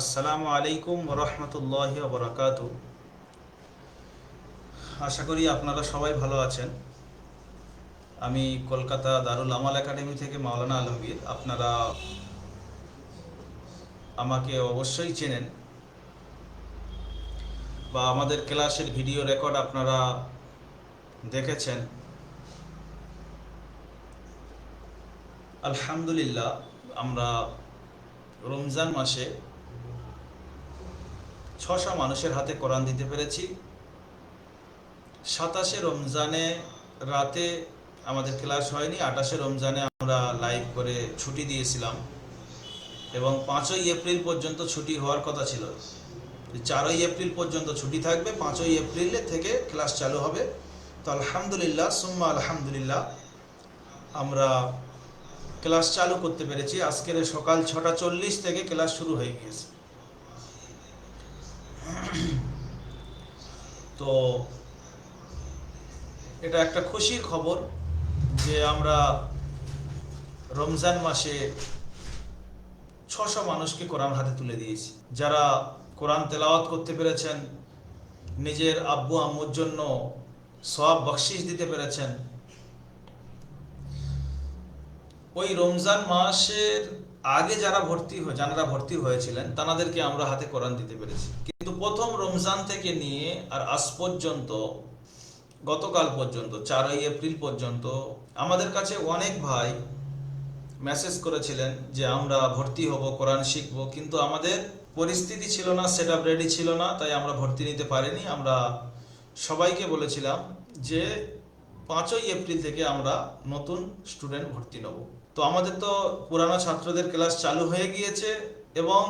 আসসালামু আলাইকুম রহমতুল্লাহ বরাকাত আশা করি আপনারা সবাই ভালো আছেন। আমি কলকাতা দারুল আমাল একাডেমি থেকে মাওলানা আলমগীর। আপনারা আমাকে অবশ্যই চেনেন বা আমাদের ক্লাসের ভিডিও রেকর্ড আপনারা দেখেছেন। আলহামদুলিল্লাহ, আমরা রমজান মাসে ছশো মানুষের হাতে কোরআন দিতে পেরেছি। সাতাশে রমজানে রাতে আমাদের ক্লাস হয়নি, আঠাশে রমজানে আমরা লাইভ করে ছুটি দিয়েছিলাম এবং পাঁচই এপ্রিল পর্যন্ত ছুটি হওয়ার কথা ছিল। চারই এপ্রিল পর্যন্ত ছুটি থাকবে, পাঁচই এপ্রিলে থেকে ক্লাস চালু হবে। তো আলহামদুলিল্লাহ, সুম্মা আলহামদুলিল্লাহ, আমরা ক্লাস চালু করতে পেরেছি। আজকের সকাল ছটা চল্লিশ থেকে ক্লাস শুরু হয়ে গিয়েছে। তো এটা একটা খুশির খবর যে আমরা রমজান মাসে ছশো মানুষকে কোরআন হাতে তুলে দিয়েছি। যারা কোরআন তেলাওয়াত করতে পেরেছেন, নিজের আব্বু আম্মুর জন্য সব বকশিস দিতে পেরেছেন, ওই রমজান মাসের আগে যারা ভর্তি যারা ভর্তি হয়েছিলেন তাদেরকে আমরা হাতে কোরআন দিতে পেরেছি। প্রথম রমজান থেকে নিয়ে আর আজ পর্যন্ত, গতকাল পর্যন্ত, চারই এপ্রিল পর্যন্ত আমাদের কাছে অনেক ভাই মেসেজ করেছিলেন যে আমরা ভর্তি হব, কোরআন শিখব, কিন্তু আমাদের পরিস্থিতি ছিল না সেট আপ রেডি ছিল না, তাই আমরা ভর্তি নিতে পারিনি। আমরা সবাইকে বলেছিলাম যে পাঁচই এপ্রিল থেকে আমরা নতুন স্টুডেন্ট ভর্তি নেব। তো আমাদের তো পুরানো ছাত্রদের ক্লাস চালু হয়ে গিয়েছে এবং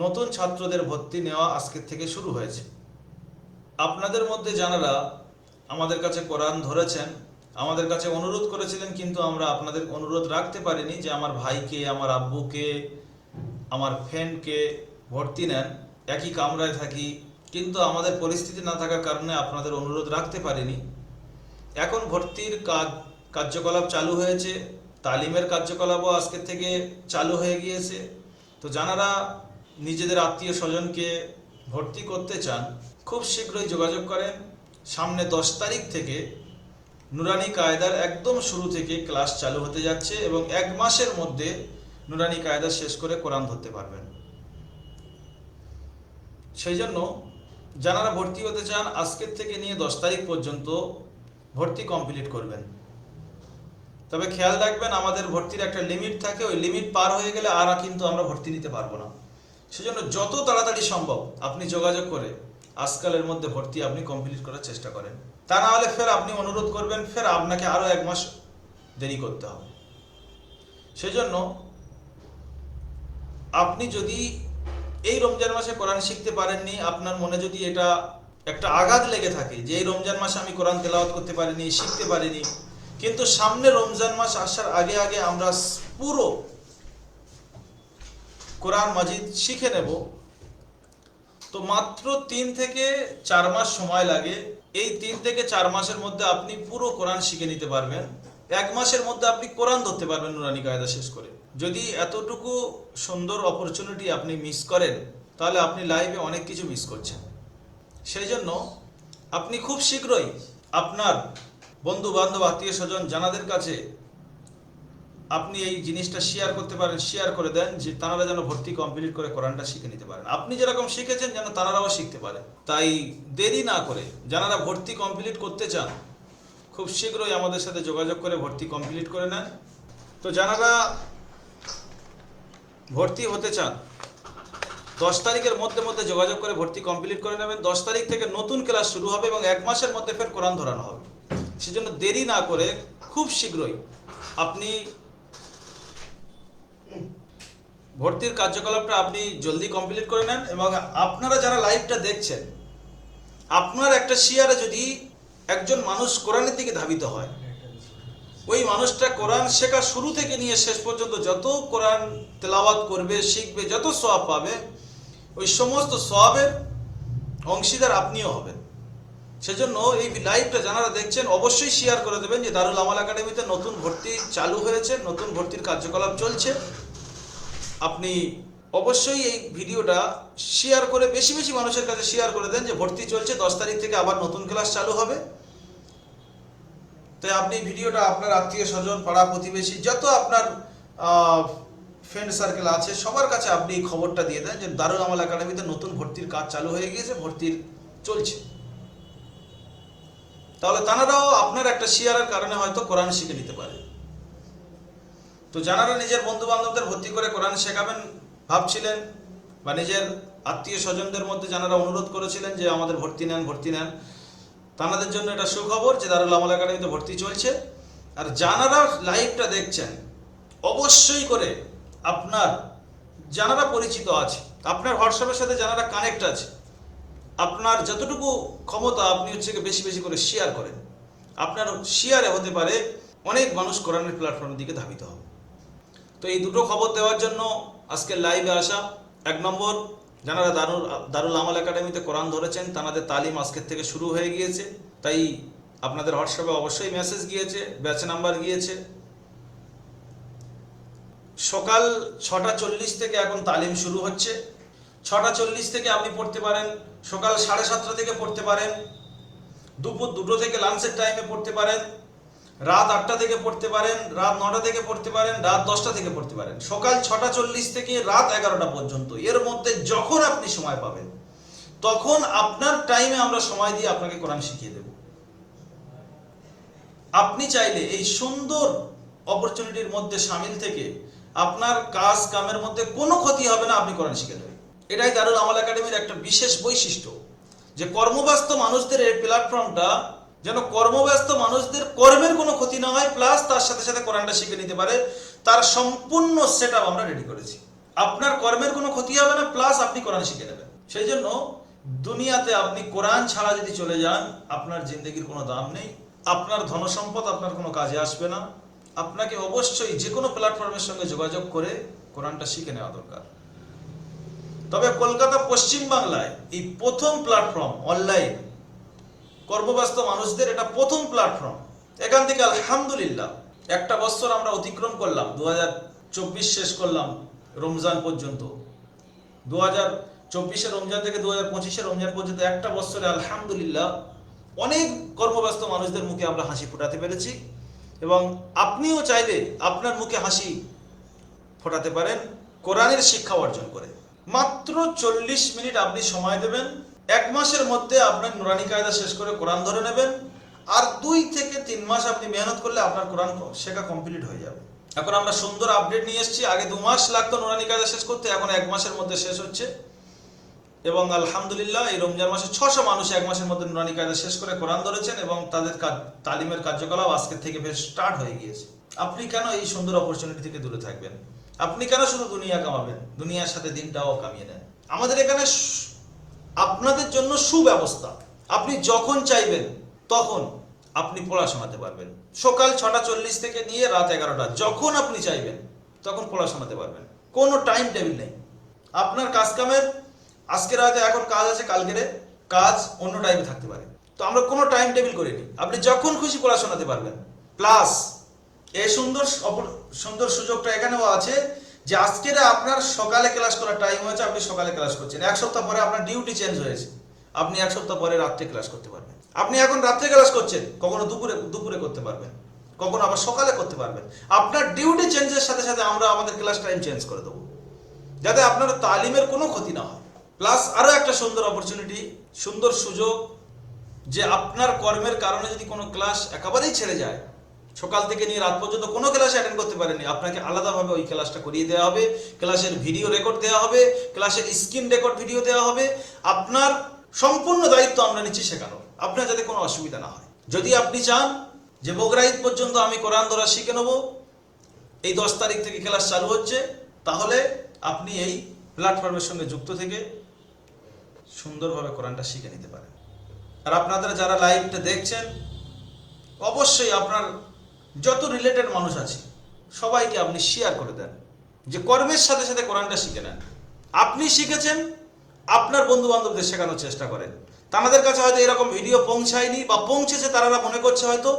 নতুন ছাত্রদের ভর্তি নেওয়া আজকের থেকে শুরু হয়েছে। আপনাদের মধ্যে যারা আমাদের কাছে কোরআন ধরেছেন, আমাদের কাছে অনুরোধ করেছিলেন, কিন্তু আমরা আপনাদের অনুরোধ রাখতে পারিনি যে আমার ভাইকে, আমার আব্বুকে, আমার ফ্রেন্ডকে ভর্তি নেন। একই কামরায় থাকি, কিন্তু আমাদের পরিস্থিতি না থাকার কারণে আপনাদের অনুরোধ রাখতে পারিনি। এখন ভর্তির কাজ, কার্যকলাপ চালু হয়েছে, তালিমের কার্যকলাপও আজকের থেকে চালু হয়ে গিয়েছে। তো যারা নিজেদের আত্মীয় স্বজনকে ভর্তি করতে চান, খুব শীঘ্রই যোগাযোগ করেন। সামনে দশ তারিখ থেকে নুরানি কায়দার একদম শুরু থেকে ক্লাস চালু হতে যাচ্ছে এবং এক মাসের মধ্যে নুরানি কায়দা শেষ করে কোরআন ধরতে পারবেন। সেই জন্য যারা ভর্তি হতে চান, আজকের থেকে নিয়ে দশ তারিখ পর্যন্ত ভর্তি কমপ্লিট করবেন। তবে খেয়াল রাখবেন, আমাদের ভর্তির একটা লিমিট থাকে, ওই লিমিট পার হয়ে গেলে আর কিন্তু আমরা ভর্তি নিতে পারব না। সেজন্য যত তাড়াতাড়ি সম্ভব আপনি যোগাযোগ করে আজকালের মধ্যে ভর্তি আপনি কমপ্লিট করার চেষ্টা করেন। তা না হলে ফের আপনি অনুরোধ করবেন, ফের আপনাকে আরও এক মাস দেরি করতে হবে। সেজন্য আপনি যদি এই রমজান মাসে কোরআন শিখতে পারেননি, আপনার মনে যদি এটা একটা আঘাত লেগে থাকে যে এই রমজান মাসে আমি কোরআন তেলাওয়াত করতে পারিনি, শিখতে পারিনি, কিন্তু সামনে রমজান মাস আসার আগে আগে আমরা পুরো কোরআন মাজিদ শিখে নেব। তো মাত্র তিন থেকে চার মাস সময় লাগে। এই তিন থেকে চার মাসের মধ্যে আপনি পুরো কোরআন শিখে নিতে পারবেন। এক মাসের মধ্যে আপনি কোরআন ধরতে পারবেন নুরানি কায়দা শেষ করে। যদি এতটুকু সুন্দর অপরচুনিটি আপনি মিস করেন, তাহলে আপনি লাইভে অনেক কিছু মিস করছেন। সেই জন্য আপনি খুব শীঘ্রই আপনার বন্ধু বান্ধব আত্মীয় স্বজন জানাদের কাছে আপনি এই জিনিসটা শেয়ার করতে পারেন শেয়ার করে দেন যে তারা যেন ভর্তি কমপ্লিট করে কোরআনটা শিখে নিতে পারেন। আপনি যেরকম শিখেছেন যেন তারাও শিখতে পারে তাই দেরি না করে যারা ভর্তি কমপ্লিট করতে চান, খুব শীঘ্রই আমাদের সাথে যোগাযোগ করে ভর্তি কমপ্লিট করে নেন। তো যারা ভর্তি হতে চান, দশ তারিখের মধ্যে মধ্যে যোগাযোগ করে ভর্তি কমপ্লিট করে নেবেন। দশ তারিখ থেকে নতুন ক্লাস শুরু হবে এবং এক মাসের মধ্যে ফের কোরআন ধরানো হবে। সেজন্য দেরি না করে খুব শীঘ্রই আপনি ভর্তির কার্যকলাপটা আপনি জলদি কমপ্লিট করে নেন এবং আপনারা যারা লাইভটা দেখছেন, আপনার একটা শেয়ারে যদি একজন মানুষ কোরআনের দিকে ধাবিত হয়, ওই মানুষটা কোরআন শেখা শুরু থেকে নিয়ে শেষ পর্যন্ত যত কোরআন তেলাওয়াত করবে, শিখবে, যত সব পাবে, ওই সমস্ত সবের অংশীদার আপনিও হবেন। সেজন্য এই লাইভটা যারা দেখছেন, অবশ্যই শেয়ার করে দেবেন যে দারুল আমাল একাডেমিতে নতুন ভর্তি চালু হয়েছে, নতুন ভর্তির কার্যকলাপ চলছে। আপনি অবশ্যই এই ভিডিওটা শেয়ার করে বেশি বেশি মানুষের কাছে শেয়ার করে দেন যে ভর্তি চলছে, দশ তারিখ থেকে আবার নতুন ক্লাস চালু হবে। তাই আপনি ভিডিওটা আপনার আত্মীয় স্বজন, পাড়া প্রতিবেশী, যত আপনার ফ্রেন্ড সার্কেল আছে, সবার কাছে আপনি খবরটা দিয়ে দেন যে দারুল আমাল একাডেমিতে নতুন ভর্তির কাজ চালু হয়ে গিয়েছে, ভর্তির চলছে। তাহলে তানারাও আপনার একটা শেয়ারের কারণে হয়তো কোরআন শিখে নিতে পারে। তো যারা নিজের বন্ধু বান্ধবদের ভর্তি করে কোরআন শেখাবেন ভাবছিলেন, বা নিজের আত্মীয় স্বজনদের মধ্যে যারা অনুরোধ করেছিলেন যে আমাদের ভর্তি নেন ভর্তি নেন তাদের জন্য এটা সুখবর যে দারুল আমল একাডেমিতে ভর্তি চলছে। আর যারা লাইভটা দেখছেন, অবশ্যই করে আপনার যারা পরিচিত আছে, আপনার হোয়াটসঅ্যাপের সাথে যারা কানেক্ট আছে, আপনার যতটুকু ক্ষমতা আপনি হচ্ছে বেশি বেশি করে শেয়ার করেন। আপনার শেয়ারে হতে পারে অনেক মানুষ কোরআনের প্ল্যাটফর্মের দিকে ধাবিত হবে। তো এই দুটো খবর দেওয়ার জন্য আজকে লাইভে আসা। এক নম্বর যারা দারুল দারুল আমল একাডেমিতে কোরআন ধরেছেন, তাদের তালিম আজকের থেকে শুরু হয়ে গিয়েছে। তাই আপনাদের হোয়াটসঅ্যাপে অবশ্যই মেসেজ গিয়েছে ব্যাচ নাম্বার গিয়েছে। সকাল ছটা চল্লিশ থেকে এখন তালিম শুরু হচ্ছে। ছটা চল্লিশ থেকে আপনি পড়তে পারেন, সকাল সাড়ে সাতটা থেকে পড়তে পারেন। দুপুর দুটো থেকে লাঞ্চের টাইমে পড়তে পারেন। রাত আটটা থেকে পড়তে পারেন, রাত নটা থেকে পড়তে পারেন, রাত দশটা থেকে পড়তে পারেন। সকাল ছটা চল্লিশ থেকে রাত এগারোটা পর্যন্ত। এর মধ্যে যখন আপনি সময় পাবেন, তখন আপনার টাইমে আমরা সময় দিয়ে আপনাকে কোরআন শিখিয়ে দেব। আপনি চাইলে এই সুন্দর অপরচুনিটির মধ্যে সামিল থেকে আপনার কাজ কামের মধ্যে কোনো ক্ষতি হবে না, আপনি কোরআন শিখে দেবেন এটাই দারুল আমল একাডেমির একটা বিশেষ বৈশিষ্ট্য, যে কর্মব্যস্ত মানুষদের এই প্ল্যাটফর্মটা যেন কর্মব্যস্ত মানুষদের কর্মের কোনো ক্ষতি না হয় প্লাস তার সাথে সাথে কোরআনটা শিখে নিতে পারে। তার সম্পূর্ণ সেট আমরা রেডি করেছি। আপনার কর্মের কোনো ক্ষতি হবে না প্লাস আপনি কোরআন শিখে নেবেন। সেই জন্য দুনিয়াতে আপনি কোরআন ছাড়া যদি চলে যান, আপনার জিন্দগির কোনো দাম নেই, আপনার ধনসম্পদ আপনার কোনো কাজে আসবে না। আপনাকে অবশ্যই যে কোনো প্ল্যাটফর্মের সঙ্গে যোগাযোগ করে কোরআনটা শিখে নেওয়া দরকার। তবে কলকাতা পশ্চিম বাংলায় এই প্রথম প্ল্যাটফর্ম অনলাইন কর্মব্যস্ত মানুষদের এটা প্রথম প্ল্যাটফর্ম এখান থেকে আলহামদুলিল্লাহ, একটা বছর আমরা অতিক্রম করলাম, দুহাজার চব্বিশ শেষ করলাম রমজান পর্যন্ত। দু হাজার চব্বিশে রমজান থেকে দু হাজার পঁচিশে রমজান পর্যন্ত একটা বছরে আলহামদুলিল্লাহ অনেক কর্মব্যস্ত মানুষদের মুখে আমরা হাসি ফোটাতে পেরেছি এবং আপনিও চাইলে আপনার মুখে হাসি ফোটাতে পারেন কোরআনের শিক্ষা অর্জন করে। মাত্র চল্লিশ মিনিট আপনি সময় দেবেন এক মাসের মধ্যে আপনার নুরানি কায়দা শেষ করে কোরআন ধরে নেবেন, আর দুই থেকে তিন মাস আপনি মেহনত করলে আপনার কোরআন শেখা কমপ্লিট হয়ে যাবে। এখন আমরা সুন্দর আপডেট নিয়ে এসেছি, আগে দু মাস লাগতো নুরানি কায়দা শেষ করতে, এখন এক মাসের মধ্যে শেষ হচ্ছে। এবং আলহামদুলিল্লাহ, এই রমজান মাসে ছশো মানুষ এক মাসের মধ্যে নুরানি কায়দা শেষ করে কোরআন ধরেছেন, এবং তাদের তালিমের কার্যকলাপ আজকের থেকে বেশ স্টার্ট হয়ে গিয়েছে। আপনি কেন এই সুন্দর অপরচুনিটি থেকে দূরে থাকবেন? আপনি কেন শুধু দুনিয়া কামাবেন? দুনিয়ার সাথে দিনটাও কামিয়ে নেন। আমাদের এখানে আপনাদের জন্য সুব্যবস্থা। আপনি যখন চাইবেন, তখন আপনি পড়াশোনাতে পারবেন। সকাল ছটা চল্লিশ থেকে নিয়ে রাত এগারোটা, যখন আপনি চাইবেন, তখন পড়াশোনাতে পারবেন। কোনো টাইম টেবিল নেই। আপনার কাজ কামের আজকের হয়তো এখন কাজ আছে কালকেরে কাজ অন্য টাইমে থাকতে পারে। তো আমরা কোনো টাইম টেবিল করিনি। আপনি যখন খুশি পড়াশোনাতে পারবেন। প্লাস এই সুন্দর সুন্দর সুযোগটা এখানেও আছে যে আজকের আপনার সকালে ক্লাস করার টাইম হয়েছে, আপনি সকালে ক্লাস করছেন। এক সপ্তাহ পরে আপনার ডিউটি চেঞ্জ হয়েছে। আপনি এক সপ্তাহ পরে রাত্রে ক্লাস করতে পারবেন। আপনি এখন রাত্রে ক্লাস করছেন, কখনো দুপুরে দুপুরে করতে পারবেন। কখনো আবার সকালে করতে পারবেন। আপনার ডিউটি চেঞ্জের সাথে সাথে আমরা আমাদের ক্লাস টাইম চেঞ্জ করে দেবো। যাতে আপনার তালিমের কোনো ক্ষতি না হয়। প্লাস আরও একটা সুন্দর অপরচুনিটি সুন্দর সুযোগ, যে আপনার কর্মের কারণে যদি কোনো ক্লাস একেবারেই ছেড়ে যায় সকাল থেকে নিয়ে রাত পর্যন্ত কোনো ক্লাসে অ্যাটেন্ড করতে পারেনি আপনাকে আলাদাভাবে ওই ক্লাসটা করিয়ে দেওয়া হবে। ক্লাসের ভিডিও রেকর্ড দেওয়া হবে। ক্লাসের স্ক্রিন রেকর্ড ভিডিও দেওয়া হবে। আপনার সম্পূর্ণ দায়িত্ব আমরা নিচ্ছি শেখানো আপনার যাতে কোনো অসুবিধা না হয়। যদি আপনি চান যে বগরা ঈদ পর্যন্ত আমি কোরআন ধরা শিখে নেব, এই দশ তারিখ থেকে ক্লাস চালু হচ্ছে, তাহলে আপনি এই প্ল্যাটফর্মের সঙ্গে যুক্ত থেকে সুন্দরভাবে কোরআনটা শিখে নিতে পারেন। আর আপনাদের যারা লাইভটা দেখছেন, অবশ্যই আপনার যত রিলেটেড মানুষ আছে, সবাইকে আপনি শেয়ার করে দেন। যে কর্মের সাথে সাথে কোরআনটা শিখে নেন। আপনি শিখেছেন, আপনার বন্ধু বান্ধবদের শেখানোর চেষ্টা করেন। তাদের কাছে হয়তো এরকম ভিডিও পৌঁছায়নি বা পৌঁছেছে তারা মনে করছে হয়তো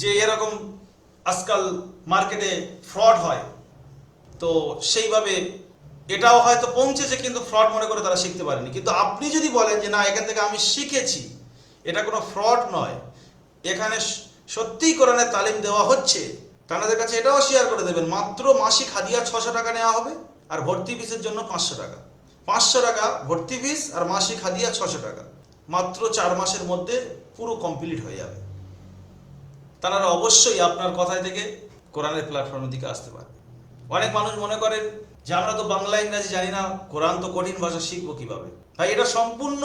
যে এরকম আজকাল মার্কেটে ফ্রড হয়। তো সেইভাবে এটাও হয়তো পৌঁছেছে কিন্তু ফ্রড মনে করে তারা শিখতে পারেনি। কিন্তু আপনি যদি বলেন যে না, এখান থেকে আমি শিখেছি, এটা কোনো ফ্রড নয়। এখানে সত্যিই কোরআনের তালিম দেওয়া হচ্ছে তাদের কাছে এটাও শেয়ার করে দেবেন, মাত্র মাসিক হাদিয়া ছশো টাকা নেওয়া হবে আর ভর্তি ফিসের জন্য পাঁচশো টাকা। পাঁচশো টাকা ভর্তি ফিস আর মাসিক হাদিয়া ছশো টাকা। মাত্র চার মাসের মধ্যে পুরো কমপ্লিট হয়ে যাবে। তারা অবশ্যই আপনার কথায় থেকে কোরআনের প্ল্যাটফর্মের দিকে আসতে পারে অনেক মানুষ মনে করেন যে আমরা তো বাংলা, ইংরাজি জানি না, কোরআন তো কঠিন ভাষা, শিখব কীভাবে? তাই এটা সম্পূর্ণ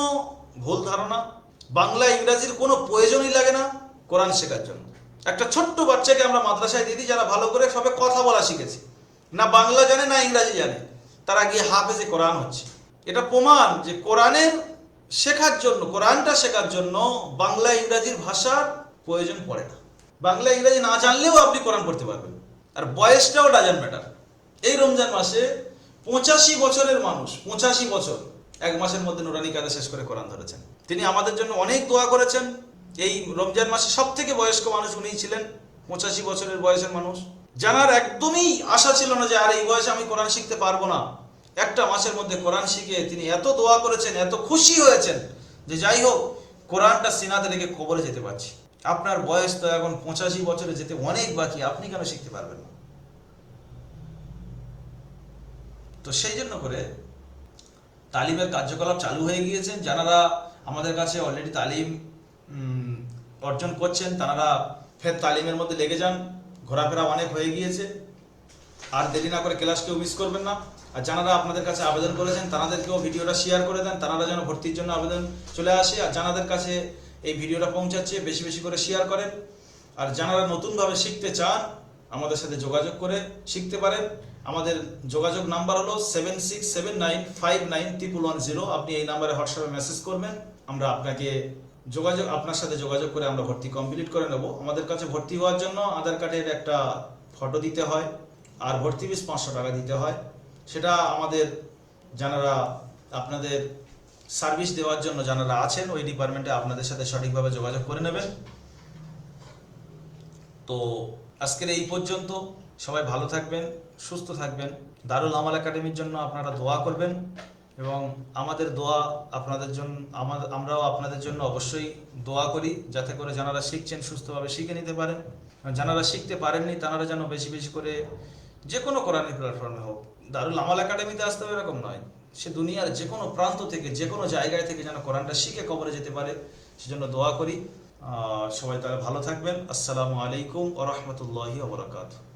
ভুল ধারণা। বাংলা, ইংরাজির কোনো প্রয়োজনই লাগে না। কোরআন শেখার জন্য। একটা ছোট্ট বাচ্চাকে আমরা মাদ্রাসায় দিদি যারা ভালো করে সবে কথা বলা শিখেছে। না বাংলা জানে, না ইংরাজি জানে। তারা গিয়ে হাফেজে কোরআন হচ্ছে। এটা প্রমাণ যে কোরআনের শেখার জন্য, কোরআনটা শেখার জন্য বাংলা, ইংরাজির ভাষার প্রয়োজন পড়ে না। বাংলা, ইংরাজি না জানলেও আপনি কোরআন পড়তে পারবেন। আর বয়সটাও ডাজন ম্যাটার এই রমজান মাসে পঁচাশি বছরের মানুষ, পঁচাশি বছর, এক মাসের মধ্যে নুরানি কাদা শেষ করে কোরআন ধরেছেন। তিনি আমাদের জন্য অনেক দোয়া করেছেন। এই রমজান মাসে সব থেকে বয়স্ক মানুষ উনিই ছিলেন, পঁচাশি বছরের বয়সের মানুষ। জানার একদমই আশা ছিল না যে, আর, এই বয়সে আমি কোরআন শিখতে পারব না। একটা মাসের মধ্যে কোরআন শিখে তিনি এত দোয়া করেছেন, এত খুশি হয়েছেন যে, যাই হোক, কোরআনটা সিনাতে রেখে কবরে যেতে পারছি। আপনার বয়স তো এখন পঁচাশি বছরে যেতে অনেক বাকি, আপনি কেন শিখতে পারবেন না? তো সেই জন্য করে তালিমের কার্যকলাপ চালু হয়ে গিয়েছেন যারা আমাদের কাছে অলরেডি তালিম অর্জন করছেন, তারা ফের তালিমের মধ্যে লেগে যান। ঘোরাফেরা অনেক হয়ে গিয়েছে। আর দেরি না করে ক্লাস কেউ মিস করবেন না। আর যারা আপনাদের কাছে আবেদন করেছেন তাদেরকেও ভিডিওটা শেয়ার করে দেন। তারা যেন ভর্তির জন্য আবেদন চলে আসে। আর যাদের কাছে এই ভিডিওটা পৌঁছাচ্ছে, বেশি বেশি করে শেয়ার করেন। আর যারা নতুনভাবে শিখতে চান, আমাদের সাথে যোগাযোগ করে শিখতে পারেন। আমাদের যোগাযোগ নাম্বার হলো seven six seven nine five nine triple one zero আপনি এই নাম্বারে হোয়াটসঅ্যাপে মেসেজ করবেন। আমরা আপনাকে যোগাযোগ, আপনার সাথে যোগাযোগ করে আমরা ভর্তি কমপ্লিট করে নেব। আমাদের কাছে ভর্তি হওয়ার জন্য আধার কার্ডের একটা ফটো দিতে হয়, আর ভর্তি ফিস পাঁচশো টাকা দিতে হয়। সেটা আমাদের যারা আপনাদের সার্ভিস দেওয়ার জন্য যারা আছেন, ওই ডিপার্টমেন্টে আপনাদের সাথে সঠিকভাবে যোগাযোগ করে নেবেন। তো আজকের এই পর্যন্ত, সবাই ভালো থাকবেন, সুস্থ থাকবেন। দারুল আমাল একাডেমির জন্য আপনারা দোয়া করবেন। এবং আমাদের দোয়া আপনাদের জন্য আমাদের আমরাও আপনাদের জন্য অবশ্যই দোয়া করি যাতে করে যারা শিখছেন, সুস্থভাবে শিখে নিতে পারেন। যারা শিখতে পারেননি তারা যেন বেশি বেশি করে যে কোনো কোরআনি প্ল্যাটফর্মে হোক, দারুল আমাল একাডেমিতে আসতে হবে এরকম নয়। সে দুনিয়ার যে কোনো প্রান্ত থেকে যে কোনো জায়গায় থেকে যেন কোরআনটা শিখে কবরে যেতে পারে, সেজন্য দোয়া করি। সবাই তাহলে ভালো থাকবেন। আসসালামু আলাইকুম ও রহমতুল্লাহি ওবরাকাতুহ